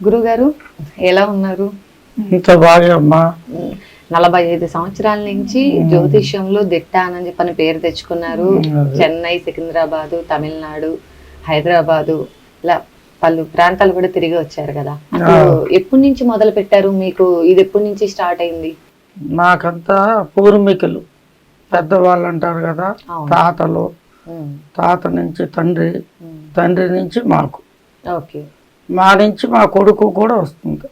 గురుగారు ఎలా ఉన్నారు? ఇంత బాగా అమ్మా. నలభై ఐదు సంవత్సరాల నుంచి జ్యోతిష్యంలో దిట్ట అని చెప్పని పేరు తెచ్చుకున్నారు. చెన్నై సికింద్రాబాదు తమిళనాడు హైదరాబాదు ఇలా పలు ప్రాంతాలు కూడా తిరిగి వచ్చారు కదా. ఎప్పటి నుంచి మొదలు పెట్టారు మీకు? ఇది ఎప్పటి నుంచి స్టార్ట్ అయింది? నాకంతా పూర్వీకులు పెద్దవాళ్ళు అంటారు కదా. తాతలు. తాత నుంచి తండ్రి తండ్రి నుంచి మాకు. ఓకే. మా నుంచి మా కొడుకు కూడా వస్తుంది.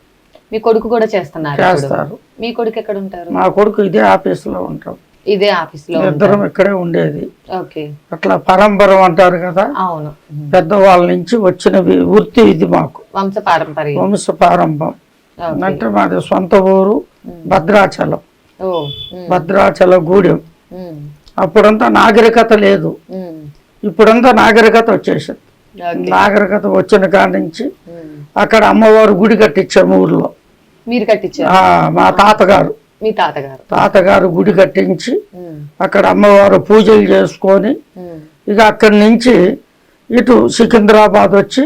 మీ కొడుకు కూడా చేస్తున్నారు. చేస్తారు. మీ కొడుకు ఎక్కడ ఉంటారు మా కొడుకు ఇదే ఆఫీసులో ఉంటాం ఇదే ఆఫీస్లో ఇద్దరం ఇక్కడే ఉండేది. ఓకే. అట్లా పరంపరం అంటారు కదా? అవును. ఉమ్. పెద్దవాళ్ళ నుంచి వచ్చిన వృత్తి ఇది మాకు. వంశ పారంపర్యం. వంశ ప్రారంభం ఓకే. అంటే మాది సొంత ఊరు భద్రాచలం. భద్రాచల గూడెం. అప్పుడంతా నాగరికత లేదు. ఇప్పుడంతా నాగరికత వచ్చేసింది. నాగరికత వచ్చిన కాడి నుంచి. అక్కడ అమ్మవారు గుడి కట్టించాము ఊర్లో. మీరు కట్టించారు? మా తాతగారు. మీ తాతగారు. తాతగారు గుడి కట్టించి అక్కడ అమ్మవారు పూజలు చేసుకొని ఇక అక్కడి నుంచి ఇటు సికింద్రాబాద్ వచ్చి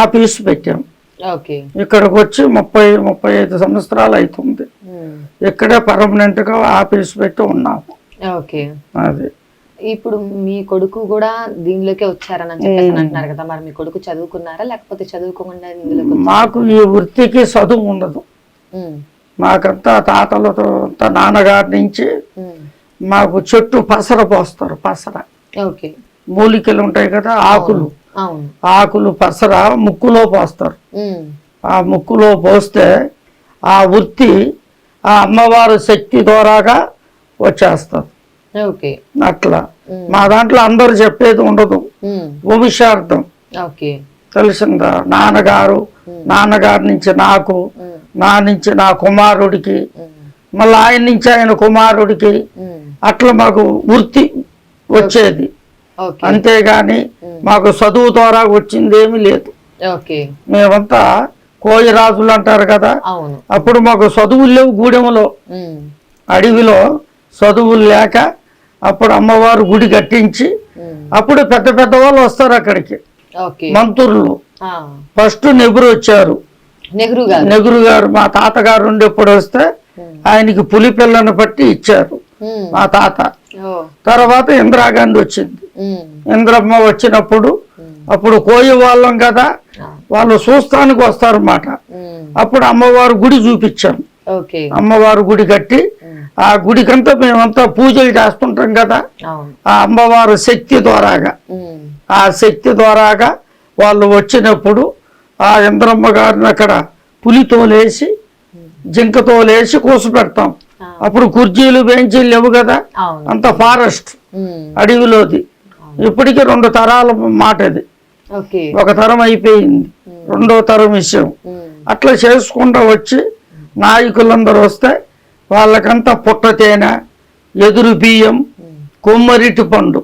ఆఫీస్ పెట్టాం. ఓకే. ఇక్కడికి వచ్చి ముప్పై ముప్పై ఐదు సంవత్సరాలు అవుతుంది. ఇక్కడే పర్మనెంట్గా ఆఫీస్ పెట్టి ఉన్నాము ఓకే. అది. ఇప్పుడు మీ కొడుకు కూడా దీనిలోకే వచ్చారని చెప్పేసి అంటున్నారు కదా మరి మీ కొడుకు చదువుకున్నారా? లేకపోతే చదువుకోకుండా? మాకు ఈ వృత్తికి చదువు ఉండదు. మాకంతా తాతలతో అంతా నాన్నగారి నుంచి మాకు చెట్టు పసర పోస్తారు పసర. ఓకే. మూలికలు ఉంటాయి కదా ఆకులు. ఆకులు పసర ముక్కులో పోస్తారు. ఆ ముక్కులో పోస్తే ఆ వృత్తి ఆ అమ్మవారి శక్తి ద్వారాగా వచ్చేస్తారు ఓకే. అట్లా. మా దాంట్లో అందరూ చెప్పేది ఉండదు. వంశార్థం ఓకే. తెలిసిందా? నాన్నగారు నాన్నగారి నుంచి నాకు నా నుంచి నా కుమారుడికి మళ్ళీ ఆయన నుంచి ఆయన కుమారుడికి అట్లా మాకు వృత్తి వచ్చేది. అంతేగాని మాకు చదువు ద్వారా వచ్చింది ఏమీ లేదు మేమంతా కోయరాజులు అంటారు కదా అప్పుడు మాకు చదువులు లేవు గూడెంలో అడవిలో చదువులు లేక అప్పుడు అమ్మవారు గుడి కట్టించి అప్పుడు పెద్ద పెద్ద వాళ్ళు వస్తారు అక్కడికి. మంత్రులు. ఫస్ట్ నెహ్రూ వచ్చారు. నెహ్రూ గారు. నెహ్రూ గారు మా తాతగారు ఉండేప్పుడు వస్తే ఉమ్, ఆయనకి పులి పిల్లను పట్టి ఇచ్చారు. ఉమ్, మా తాత. తర్వాత ఇందిరాగాంధీ వచ్చింది. ఉమ్, ఇంద్రమ్మ వచ్చినప్పుడు అప్పుడు కోయ వాళ్ళం కదా వాళ్ళు చూస్తానికి వస్తారన్నమాట. అప్పుడు అమ్మవారు గుడి చూపించాం అమ్మవారు గుడి కట్టి ఆ గుడికంతా మేమంతా పూజలు చేస్తుంటాం కదా. ఆ అమ్మవారు శక్తి ద్వారాగా. ఆ శక్తి ద్వారాగా వాళ్ళు వచ్చినప్పుడు ఆ ఇంద్రమ్మ గారిని అక్కడ పులితోలేసి జింకతోలేసి కూసపెడతాం ఆ. అప్పుడు కుర్చీలు బెంచీలు లేవు కదా? అంత ఫారెస్ట్ అడవిలోది. ఇప్పటికీ రెండు తరాల మాట ఓకే. ఒక తరం అయిపోయింది. రెండో తరం విషయం. అట్లా చేసుకుంటూ వచ్చి నాయకులందరూ వస్తే వాళ్ళకంతా పుట్ట తేనె ఎదురు బియ్యం. కుమ్మరిటి పండు.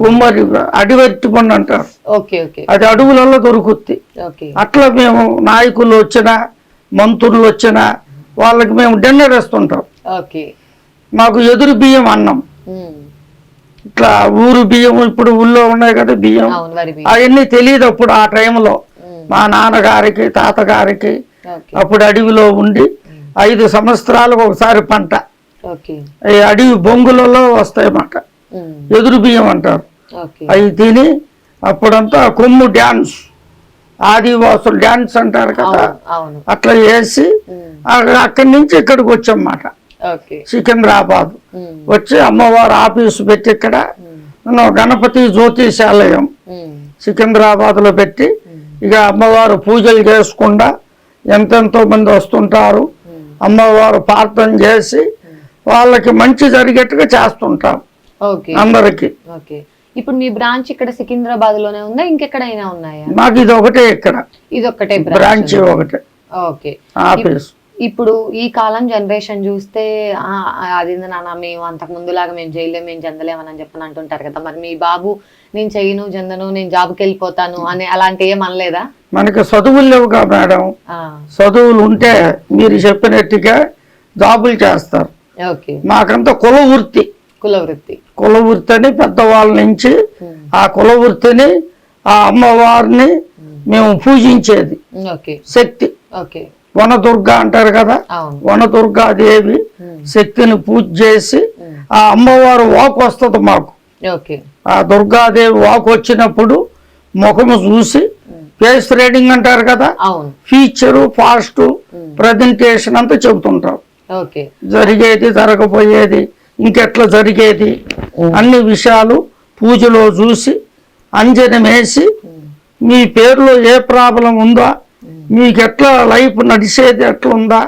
కుమ్మరి అడివట్టి పండు అంటారు. అది అడవులలో దొరుకుద్ది. అట్లా మేము నాయకులు వచ్చిన మంత్రులు వచ్చిన వాళ్ళకి మేము డిన్నర్ ఇస్తుంటాం ఓకే. మాకు ఎదురు బియ్యం అన్నం. ఇట్లా ఊరు బియ్యం ఇప్పుడు ఊళ్ళో ఉన్నాయి కదా బియ్యం. అవన్నీ తెలియదు అప్పుడు ఆ టైంలో. మా నాన్నగారికి తాతగారికి అప్పుడు అడవిలో ఉండి ఐదు సంవత్సరాలకు ఒకసారి పంట. అడవి బొంగులలో వస్తాయన్నమాట. ఉమ్, ఎదురు బియ్యం అంటారు. అవి తిని అప్పుడంతా కొమ్ము డ్యాన్స్ ఆదివాసులు డ్యాన్స్ అంటారు కదా. అట్లా వేసి అక్కడ- నుంచి ఇక్కడికి వచ్చామాట సికింద్రాబాద్. వచ్చి అమ్మవారు ఆఫీసు పెట్టి ఇక్కడ గణపతి జ్యోతిషాలయం ఉమ్, సికింద్రాబాద్లో పెట్టి ఇక అమ్మవారు పూజలు చేసుకుండా ఎంతెంతో మంది వస్తుంటారు. అమ్మవారు ప్రార్థన చేసి వాళ్ళకి మంచి జరిగేట్టుగా చేస్తుంటాం ఓకే అందరికి. ఓకే. ఇప్పుడు మీ బ్రాంచ్ ఇక్కడ సికింద్రాబాద్లోనే ఉందా? ఇంకెక్కడైనా ఉన్నాయా? మాకు ఇది ఒకటే ఇక్కడ. ఇది ఒక్కటే బ్రాంచ్ ఒకటే. ఓకే. ఆఫీస్. ఇప్పుడు ఈ కాలం జనరేషన్ చూస్తే "ఆ, అది నాన్న మేము అంతకు ముందులాగా మేము చేయలేము మేము చెందలేమని అని చెప్పని అంటుంటారు కదా. మరి మీ బాబు నేను చేయను చెందను నేను జాబ్కి వెళ్ళిపోతాను అని అలాంటి ఏం అనలేదా? మనకి చదువులు లేవుగా మేడం. చదువులు ఉంటే మీరు చెప్పినట్టుగా జాబులు చేస్తారు. ఓకే. మాకంతా కుల వృత్తి. కుల వృత్తి కుల వృత్తిని పెద్దవాళ్ళ నుంచి ఆ కుల వృత్తిని ఆ అమ్మవారిని మేము పూజించేది. ఓకే. శక్తి. ఓకే. వనదుర్గ అంటారు కదా? అవును. వనదుర్గాదేవి ఉమ్, శక్తిని పూజ చేసి ఆ అమ్మవారు వాక్ వస్తుంది మాకు. ఓకే. ఆ దుర్గాదేవి వాక్ వచ్చినప్పుడు ముఖము చూసి ఫేస్ రీడింగ్ అంటారు కదా? ఫీచరు ఫాస్ట్ ప్రజెంటేషన్ అంతా చెబుతుంటాం ఓకే. జరిగేది జరగబోయేది ఇంకెట్లా జరిగేది? అన్ని విషయాలు పూజలో చూసి అంజనం వేసి ఉమ్, మీ పేరులో ఏ ప్రాబ్లం ఉందా? మీకు ఎట్లా లైఫ్ నడిచేది ఎట్లా ఉందా.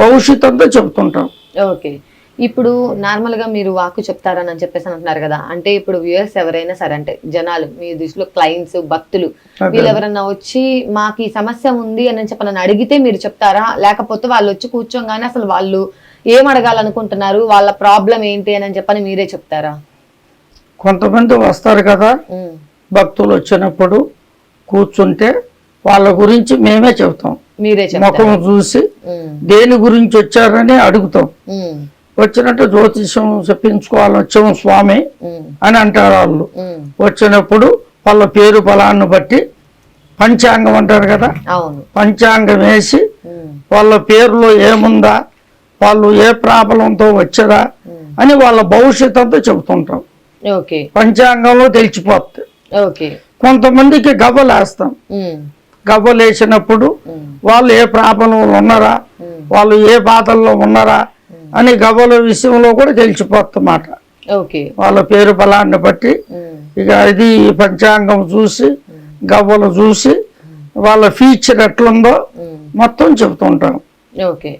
భవిష్యత్ అంతా చెబుతుంటాం ఓకే. ఇప్పుడు నార్మల్గా మీరు వాకు చెప్తారని అని చెప్పేసి అంటున్నారు కదా. అంటే ఇప్పుడు వ్యూయర్స్ ఎవరైనా సరే అంటే జనాలు మీ దృష్టిలో క్లయింట్స్ భక్తులు వీళ్ళు ఎవరన్నా వచ్చి మాకు ఈ సమస్య ఉంది అని చెప్పి అడిగితే మీరు చెప్తారా? లేకపోతే వాళ్ళు వచ్చి కూర్చోగానే అసలు వాళ్ళు ఏం అడగాలనుకుంటున్నారు? వాళ్ళ ప్రాబ్లం ఏంటి అని చెప్పని మీరే చెప్తారా? కొంతమంది వస్తారు కదా భక్తులు వచ్చినప్పుడు కూర్చుంటే వాళ్ళ గురించి మేమే చెబుతాం మీరే ముఖం చూసి దేని గురించి వచ్చారని అడుగుతాం. వచ్చినట్టు జ్యోతిషం చెప్పించుకోవాలని వచ్చాము స్వామి అని అంటారు వాళ్ళు. వచ్చినప్పుడు వాళ్ళ పేరు బలాన్ని బట్టి పంచాంగం అంటారు కదా? పంచాంగం వేసి వాళ్ళ పేరులో ఏముందా? వాళ్ళు ఏ ప్రాబ్లంతో వచ్చారా ఉమ్, అని వాళ్ళ భవిష్యత్ అంతా చెబుతుంటాం. ఓకే. పంచాంగంలో తెలిసిపోతుంది ఓకే. కొంతమందికి గవ్వలేస్తాం. ఉమ్, గవ్వలేసినప్పుడు ఉమ్, వాళ్ళు ఏ ప్రాబ్లంలో ఉన్నారా వాళ్ళు ఏ బాధల్లో ఉన్నారా అని గవ్వల విషయంలో కూడా తెలిసిపోతున్నమాట ఓకే. వాళ్ళ పేరు బలాన్ని బట్టి ఇక ఇది పంచాంగం చూసి గవ్వలు చూసి వాళ్ళ ఫీచర్ ఎట్లుందో మొత్తం చెబుతుంటాం. ఓకే.